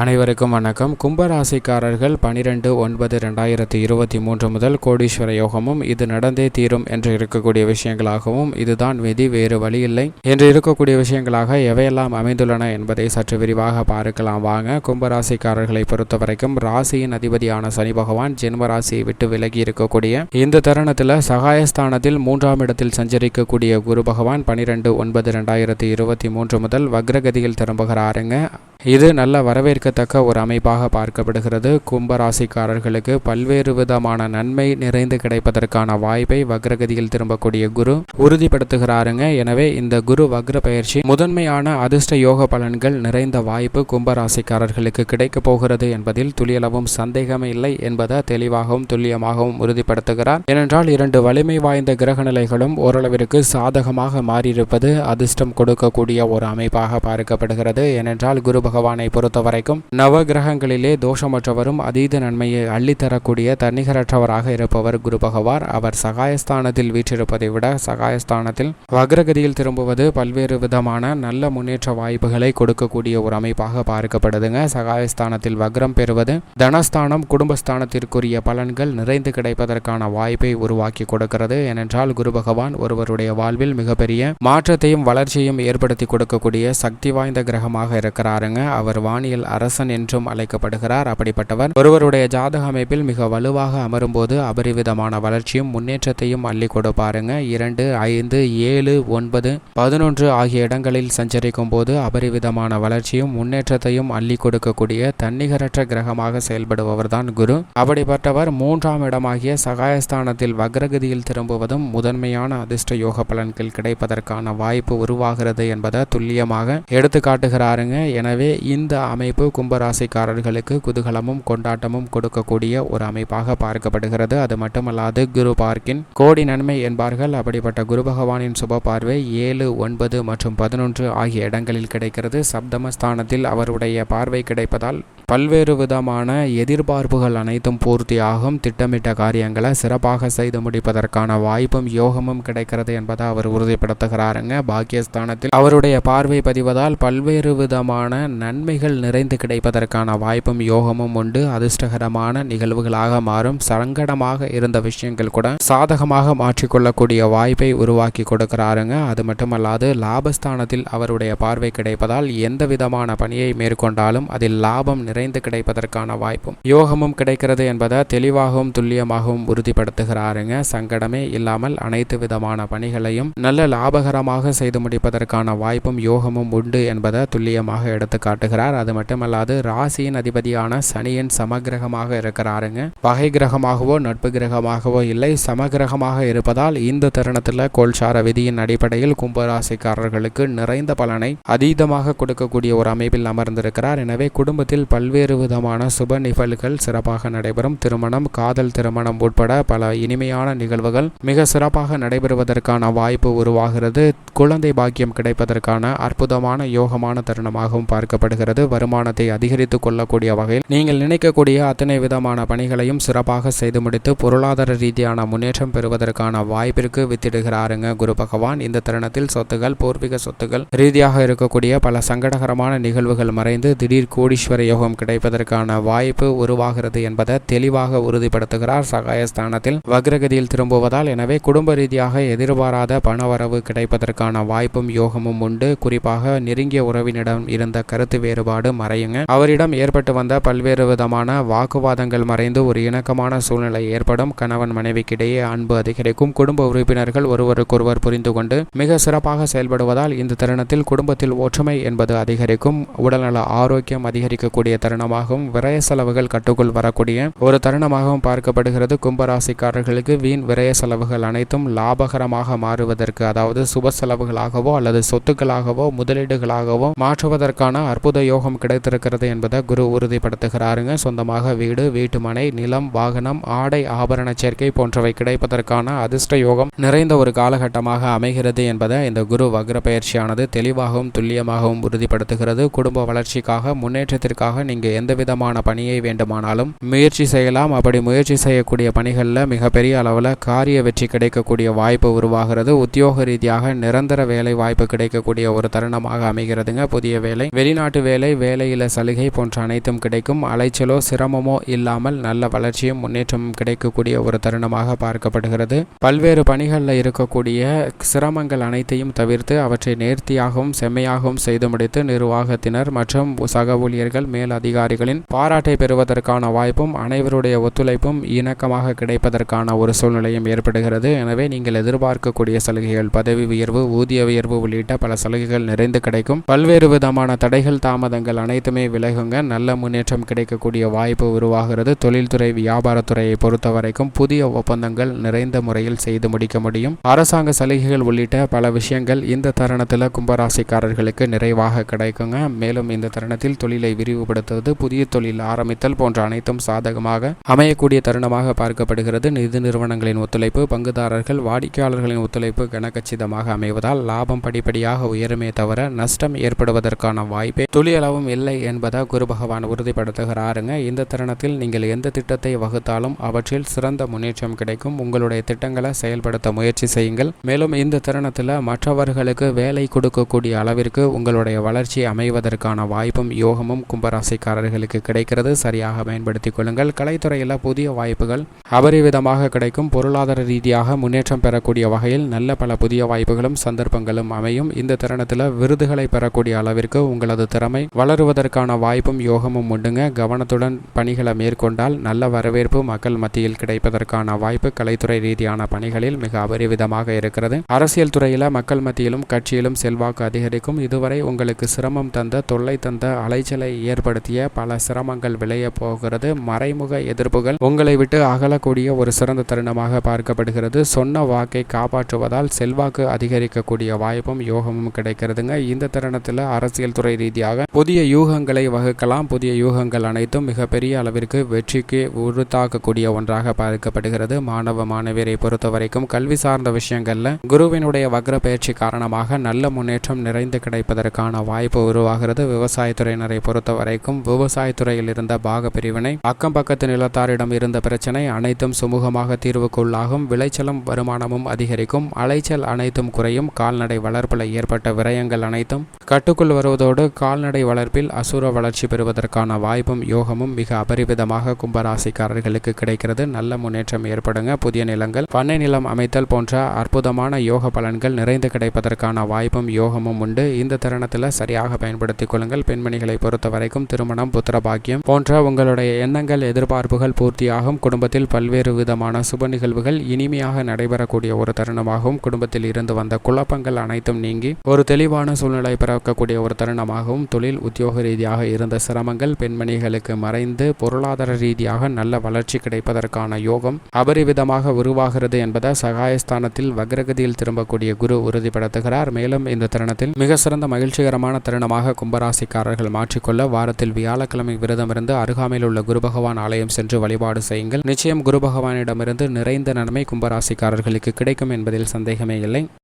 அனைவருக்கும் வணக்கம். கும்பராசிக்காரர்கள் பனிரெண்டு ஒன்பது ரெண்டாயிரத்தி இருபத்தி மூன்று முதல் கோடீஸ்வர யோகமும் இது நடந்தே தீரும் என்று இருக்கக்கூடிய விஷயங்களாகவும் இதுதான் விதி வேறு வழி இல்லை என்று இருக்கக்கூடிய விஷயங்களாக எவையெல்லாம் அமைந்துள்ளன என்பதை சற்று விரிவாக பார்க்கலாம். வாங்க கும்பராசிக்காரர்களை பொறுத்த வரைக்கும் ராசியின் அதிபதியான சனி பகவான் ஜென்ம ராசியை விட்டு விலகி இருக்கக்கூடிய இந்த தருணத்தில் சகாயஸ்தானத்தில் மூன்றாம் இடத்தில் சஞ்சரிக்கக்கூடிய குரு பகவான் பனிரெண்டு ஒன்பது ரெண்டாயிரத்தி இருபத்தி மூன்று முதல் வக்ரகதியில் திரும்புகிறாருங்க. இது நல்ல வரவேற்க வரவேற்கத்தக்க ஒரு அமைப்பாக பார்க்கப்படுகிறது. கும்பராசிக்காரர்களுக்கு பல்வேறு விதமான நன்மை நிறைந்து கிடைப்பதற்கான வாய்ப்பை வக்ரகதியில் திரும்பக்கூடிய குரு உறுதிப்படுத்துகிறாருங்க. எனவே இந்த குரு வக்ர பயிற்சி முதன்மையான அதிர்ஷ்ட யோக பலன்கள் நிறைந்த வாய்ப்பு கும்பராசிக்காரர்களுக்கு கிடைக்கப் போகிறது என்பதில் துளியளவும் சந்தேகமே இல்லை என்பதை தெளிவாகவும் துல்லியமாகவும் உறுதிப்படுத்துகிறார். ஏனென்றால் இரண்டு வலிமை வாய்ந்த கிரக நிலைகளும் ஓரளவிற்கு சாதகமாக மாறியிருப்பது அதிர்ஷ்டம் கொடுக்கக்கூடிய ஒரு அமைப்பாக பார்க்கப்படுகிறது. ஏனென்றால் குரு பகவானை பொறுத்த வரைக்கும் நவ கிரகங்களிலே தோஷமற்றவரும் அதீத நன்மையை அள்ளித்தரக்கூடிய தன்னிகரற்றவராக இருப்பவர் குரு பகவார் அவர் சகாயஸ்தானத்தில் வீற்றிருப்பதை விட சகாயஸ்தானத்தில் வக்ரகதியில் திரும்புவது பல்வேறு விதமான நல்ல முன்னேற்ற வாய்ப்புகளை கொடுக்கக்கூடிய ஒரு அமைப்பாக பார்க்கப்படுதுங்க. சகாயஸ்தானத்தில் வக்ரம் பெறுவது தனஸ்தானம் குடும்பஸ்தானத்திற்குரிய பலன்கள் நிறைந்து கிடைப்பதற்கான வாய்ப்பை உருவாக்கி கொடுக்கிறது. ஏனென்றால் குரு பகவான் ஒருவருடைய வாழ்வில் மிகப்பெரிய மாற்றத்தையும் வளர்ச்சியையும் ஏற்படுத்தி கொடுக்கக்கூடிய சக்தி வாய்ந்த கிரகமாக இருக்கிறாருங்க. அவர் வானியல் அரசு அரசன் என்றும் அழைக்கப்படுகிறார். அப்படிப்பட்டவர் ஒருவருடைய ஜாதக அமைப்பில் மிக வலுவாக அமரும்போது அபரிவிதமான வளர்ச்சியும் முன்னேற்றத்தையும் அள்ளி கொடுப்பாருங்க இரண்டு ஐந்து ஏழு ஒன்பது பதினொன்று ஆகிய இடங்களில் சஞ்சரிக்கும் போது அபரிவிதமான வளர்ச்சியும் முன்னேற்றத்தையும் அள்ளி கொடுக்கக்கூடிய தன்னிகரற்ற கிரகமாக செயல்படுபவர் தான் குரு. அப்படிப்பட்டவர் மூன்றாம் இடமாகிய சகாயஸ்தானத்தில் வக்ரகதியில் திரும்புவதும் முதன்மையான அதிர்ஷ்ட யோக பலன்கள் கிடைப்பதற்கான வாய்ப்பு உருவாகிறது என்பதை துல்லியமாக எடுத்து காட்டுகிறாருங்க. எனவே இந்த அமைப்பு கும்பராசிக்காரர்களுக்கு குதூகலமும் கொண்டாட்டமும் கொடுக்கக்கூடிய ஒரு அமைப்பாக பார்க்கப்படுகிறது. அது மட்டுமல்லாது குரு பார்க்கின் கோடி நன்மை என்பார்கள். அப்படிப்பட்ட குரு பகவானின் சுப பார்வை ஏழு ஒன்பது மற்றும் பதினொன்று ஆகிய இடங்களில் கிடைக்கிறது. சப்தமஸ்தானத்தில் அவருடைய பார்வை கிடைப்பதால் பல்வேறு விதமான எதிர்பார்ப்புகள் அனைத்தும் பூர்த்தியாகும். திட்டமிட்ட காரியங்களை சிறப்பாக செய்து முடிப்பதற்கான வாய்ப்பும் யோகமும் கிடைக்கிறது என்பதை அவர் உறுதிப்படுத்துகிறாருங்க. பாக்கியஸ்தானத்தில் அவருடைய பார்வை பதிவதால் பல்வேறு விதமான நன்மைகள் நிறைந்து கிடைப்பதற்கான வாய்ப்பும் யோகமும் உண்டு. அதிர்ஷ்டகரமான நிகழ்வுகளாக மாறும். சங்கடமாக இருந்த விஷயங்கள் கூட சாதகமாக மாற்றிக்கொள்ளக்கூடிய வாய்ப்பை உருவாக்கி கொடுக்கிறாருங்க. அது மட்டுமல்லாது லாபஸ்தானத்தில் அவருடைய பார்வை கிடைப்பதால் எந்த விதமான பணியை மேற்கொண்டாலும் அதில் லாபம் நிறைந்து கிடைப்பதற்கான வாய்ப்பும் யோகமும் கிடைக்கிறது என்பதை தெளிவாகவும் துல்லியமாகவும் உறுதிப்படுத்துகிறாருங்க. சங்கடமே இல்லாமல் அனைத்து விதமான பணிகளையும் நல்ல லாபகரமாக செய்து முடிப்பதற்கான வாய்ப்பும் யோகமும் உண்டு என்பதை துல்லியமாக எடுத்து காட்டுகிறார் அது மட்டுமல்லாது ராசியின் அதிபதியான சனியின் சமகிரகமாக இருக்கிறாருங்க. பகை கிரகமாகவோ நட்பு கிரகமாகவோ இல்லை. சமகிரகமாக இருப்பதால் இந்த தருணத்தில் கோல்சார விதியின் அடிப்படையில் கும்பராசிக்காரர்களுக்கு நிறைந்த பலனை அதீதமாக கொடுக்கக்கூடிய ஒரு அமைப்பில் அமர்ந்திருக்கிறார். எனவே குடும்பத்தில் பல்வேறு விதமான சுப நிகழ்வுகள் சிறப்பாக நடைபெறும். திருமணம் காதல் திருமணம் உட்பட பல இனிமையான நிகழ்வுகள் மிக சிறப்பாக நடைபெறுவதற்கான வாய்ப்பு உருவாகிறது. குழந்தை பாக்கியம் கிடைப்பதற்கான அற்புதமான யோகமான தருணமாகவும் பார்க்கப்படுகிறது. வருமானத்தை அதிகரித்துக் கொள்ளக்கூடிய வகையில் நீங்கள் நினைக்கக்கூடிய அத்தனை விதமான பணிகளையும் சிறப்பாக செய்து முடித்து பொருளாதார ரீதியான முன்னேற்றம் பெறுவதற்கான வாய்ப்பிற்கு வித்திடுகிறாருங்க குரு பகவான். இந்த தருணத்தில் சொத்துகள் பூர்வீக சொத்துகள் ரீதியாக இருக்கக்கூடிய பல சங்கடகரமான நிகழ்வுகள் மறைந்து திடீர் கோடீஸ்வர யோகம் கிடைப்பதற்கான வாய்ப்பு உருவாகிறது என்பதை தெளிவாக உறுதிப்படுத்துகிறார். சகாயஸ்தானத்தில் வக்ரகதியில் திரும்புவதால் எனவே குடும்ப ரீதியாக எதிர்பாராத பணவரவு கிடைப்பதற்கான வாய்ப்பும் யோகமும் உண்டு. குறிப்பாக நெருங்கிய உறவினிடம் இருந்த கருத்து வேறுபாடு செய்யுங்க. அவரிடம் ஏற்பட்டு வந்த பல்வேறு விதமான வாக்குவாதங்கள் மறைந்து ஒரு இணக்கமான சூழ்நிலை ஏற்படும். கணவன் மனைவிக்கிடையே அன்பு அதிகரிக்கும். குடும்ப உறுப்பினர்கள் ஒருவருக்கொருவர் புரிந்து கொண்டு மிக சிறப்பாக செயல்படுவதால் இந்த தருணத்தில் குடும்பத்தில் ஒற்றுமை என்பது அதிகரிக்கும். உடல்நல ஆரோக்கியம் அதிகரிக்கக்கூடிய தருணமாகவும் விரய செலவுகள் கட்டுக்குள் வரக்கூடிய ஒரு தருணமாகவும் பார்க்கப்படுகிறது. கும்பராசிக்காரர்களுக்கு வீண் விரய செலவுகள் அனைத்தும் லாபகரமாக மாறுவதற்கு அதாவது சுப செலவுகளாகவோ அல்லது சொத்துக்களாகவோ முதலீடுகளாகவோ மாற்றுவதற்கான அற்புத யோகம் கிடைத்திருக்கிறது என்பதை குரு உறுதிப்படுத்துகிறாருங்க. சொந்தமாக வீடு வீட்டுமனை நிலம் வாகனம் ஆடை ஆபரண சேர்க்கை போன்றவை கிடைப்பதற்கான அதிர்ஷ்ட யோகம் நிறைந்த ஒரு காலகட்டமாக அமைகிறது என்பதை இந்த குரு வக்ர பயிற்சியானது தெளிவாகவும் துல்லியமாகவும் உறுதிப்படுத்துகிறது. குடும்ப வளர்ச்சிக்காக முன்னேற்றத்திற்காக நீங்கள் எந்த விதமான பணியை வேண்டுமானாலும் முயற்சி செய்யலாம். அப்படி முயற்சி செய்யக்கூடிய பணிகளில் மிகப்பெரிய அளவில் காரிய வெற்றி கிடைக்கக்கூடிய வாய்ப்பு உருவாகிறது. உத்தியோக ரீதியாக நிரந்தர வேலை வாய்ப்பு கிடைக்கக்கூடிய ஒரு தருணமாக அமைகிறதுங்க. புதிய வேலை வெளிநாட்டு வேலை வேலையில் சலுகை போன்ற அனைத்தும் கிடைக்கும். அலைச்சலோ சிரமமோ இல்லாமல் நல்ல வளர்ச்சியும் முன்னேற்றமும் கிடைக்கக்கூடிய ஒரு தருணமாக பார்க்கப்படுகிறது. பல்வேறு பணிகளில் இருக்கக்கூடிய சிரமங்கள் அனைத்தையும் தவிர்த்து அவற்றை நேர்த்தியாகவும் செம்மையாகவும் செய்து முடித்து நிர்வாகத்தினர் மற்றும் சக ஊழியர்கள் மேல் அதிகாரிகளின் பாராட்டை பெறுவதற்கான வாய்ப்பும் அனைவருடைய ஒத்துழைப்பும் இணக்கமாக கிடைப்பதற்கான ஒரு சூழ்நிலையும் ஏற்படுகிறது. எனவே நீங்கள் எதிர்பார்க்கக்கூடிய சலுகைகள் பதவி உயர்வு ஊதிய உயர்வு உள்ளிட்ட பல சலுகைகள் நிறைந்து கிடைக்கும். பல்வேறு விதமான தடைகள் தாமதங்கள் அனைத்தும் விலகுங்க. நல்ல முன்னேற்றம் கிடைக்கக்கூடிய வாய்ப்பு உருவாகிறது. தொழில்துறை வியாபாரத்துறையை பொறுத்த வரைக்கும் புதிய ஒப்பந்தங்கள் நிறைந்த முறையில் செய்து முடிக்க முடியும். அரசாங்க சலுகைகள் உள்ளிட்ட பல விஷயங்கள் இந்த தருணத்தில் கும்பராசிக்காரர்களுக்கு நிறைவாக கிடைக்குங்க. மேலும் இந்த தருணத்தில் தொழிலை விரிவுபடுத்துவது புதிய தொழில் ஆரம்பித்தல் போன்ற அனைத்தும் சாதகமாக அமையக்கூடிய தருணமாக பார்க்கப்படுகிறது. நிதி நிறுவனங்களின் ஒத்துழைப்பு பங்குதாரர்கள் வாடிக்கையாளர்களின் ஒத்துழைப்பு கனக்கச்சிதமாக அமைவதால் லாபம் படிப்படியாக உயருமே தவிர நஷ்டம் ஏற்படுவதற்கான வாய்ப்பே துளியளவும் இல்லை என்பதை குரு பகவான் உறுதிப்படுத்துகிறாருங்க. இந்த தருணத்தில் நீங்கள் எந்த திட்டத்தை வகுத்தாலும் அவற்றில் சிறந்த முன்னேற்றம் கிடைக்கும். உங்களுடைய திட்டங்களை செயல்படுத்த முயற்சி செய்யுங்கள். மேலும் இந்த தருணத்தில் மற்றவர்களுக்கு வேலை கொடுக்கக்கூடிய அளவிற்கு உங்களுடைய வளர்ச்சி அமைவதற்கான வாய்ப்பும் யோகமும் கும்பராசிக்காரர்களுக்கு கிடைக்கிறது. சரியாக பயன்படுத்திக் கொள்ளுங்கள். கலைத்துறையில் புதிய வாய்ப்புகள் அபரிவிதமாக கிடைக்கும். பொருளாதார ரீதியாக முன்னேற்றம் பெறக்கூடிய வகையில் நல்ல பல புதிய வாய்ப்புகளும் சந்தர்ப்பங்களும் அமையும். இந்த தருணத்தில் விருதுகளை பெறக்கூடிய அளவிற்கு உங்களது திறமை வளருவதற்கு செய்வதற்கான வாய்ப்பும் யோகமும் உண்டுங்க. கவனத்துடன் பணிகளை மேற்கொண்டால் நல்ல வரவேற்பு மக்கள் மத்தியில் கிடைப்பதற்கான வாய்ப்பு கலைத்துறை ரீதியான பணிகளில் மிக அபரிவிதமாக இருக்கிறது. அரசியல் துறையில் மக்கள் மத்தியிலும் கட்சியிலும் செல்வாக்கு அதிகரிக்கும். இதுவரை உங்களுக்கு சிரமம் தந்த தொல்லை தந்த அலைச்சலை ஏற்படுத்திய பல சிரமங்கள் விளைய போகிறது. மறைமுக எதிர்ப்புகள் உங்களை விட்டு அகலக்கூடிய ஒரு சிறந்த தருணமாக பார்க்கப்படுகிறது. சொன்ன வாக்கை காப்பாற்றுவதால் செல்வாக்கு அதிகரிக்கக்கூடிய வாய்ப்பும் யோகமும் கிடைக்கிறதுங்க. இந்த தருணத்தில் அரசியல் துறை ரீதியாக புதிய யூக யூகங்களை வகுக்கலாம். புதிய யூகங்கள் அனைத்தும் மிகப்பெரிய அளவிற்கு வெற்றிக்கு உறுத்தாக்கக்கூடிய ஒன்றாக பார்க்கப்படுகிறது. மாணவ மாணவியரை பொறுத்த வரைக்கும் கல்வி சார்ந்த விஷயங்கள்ல குருவினுடைய வக்ர பயிற்சி காரணமாக நல்ல முன்னேற்றம் நிறைந்து கிடைப்பதற்கான வாய்ப்பு உருவாகிறது. விவசாயத்துறையினரை பொறுத்த வரைக்கும் விவசாயத்துறையில் இருந்த பாக பிரிவினை அக்கம் பக்கத்து நிலத்தாரிடம் இருந்த பிரச்சனை அனைத்தும் சுமூகமாக தீர்வுக்குள்ளாகும். விளைச்சலும் வருமானமும் அதிகரிக்கும். அலைச்சல் அனைத்தும் குறையும். கால்நடை வளர்ப்பில் ஏற்பட்ட விரயங்கள் அனைத்தும் கட்டுக்குள் வருவதோடு கால்நடை வளர்ப்பில் அசுர வளர்ச்சி பெறுவதற்கான வாய்ப்பும் யோகமும் மிக அபரிவிதமாக கும்பராசிக்காரர்களுக்கு கிடைக்கிறது. நல்ல முன்னேற்றம் ஏற்படுங்க. புதிய நிலங்கள் பண்ணை நிலம் அமைத்தல் போன்ற அற்புதமான யோக பலன்கள் நிறைந்து கிடைப்பதற்கான வாய்ப்பும் யோகமும் உண்டு. இந்த தருணத்தில் சரியாக பயன்படுத்திக் கொள்ளுங்கள். பெண்மணிகளை பொறுத்த வரைக்கும் திருமணம் புத்திர பாக்கியம் போன்ற உங்களுடைய எண்ணங்கள் எதிர்பார்ப்புகள் பூர்த்தியாகும். குடும்பத்தில் பல்வேறு விதமான சுப நிகழ்வுகள் இனிமையாக நடைபெறக்கூடிய ஒரு தருணமாகவும் குடும்பத்தில் இருந்து வந்த குழப்பங்கள் அனைத்தும் நீங்கி ஒரு தெளிவான சூழ்நிலை பிறக்கக்கூடிய ஒரு தருணமாகவும் தொழில் உத்தியோக ரீதியாக இருந்த சிரமங்கள் பெண்மணிகளுக்கு மறைந்து பொருளாதார ரீதியாக நல்ல வளர்ச்சி கிடைப்பதற்கான யோகம் அபரிவிதமாக உருவாகிறது என்பதை சகாயஸ்தானத்தில் வக்ரகதியில் திரும்பக்கூடிய குரு உறுதிப்படுத்துகிறார். மேலும் இந்த தருணத்தில் மிக சிறந்த மகிழ்ச்சிகரமான தருணமாக கும்பராசிக்காரர்கள் மாற்றிக்கொள்ள வாரத்தில் வியாழக்கிழமை விரதமிருந்து அருகாமையில் உள்ள குரு பகவான் ஆலயம் சென்று வழிபாடு செய்யுங்கள். நிச்சயம் குரு பகவானிடமிருந்து நிறைந்த நன்மை கும்பராசிக்காரர்களுக்கு கிடைக்கும் என்பதில் சந்தேகமே இல்லை.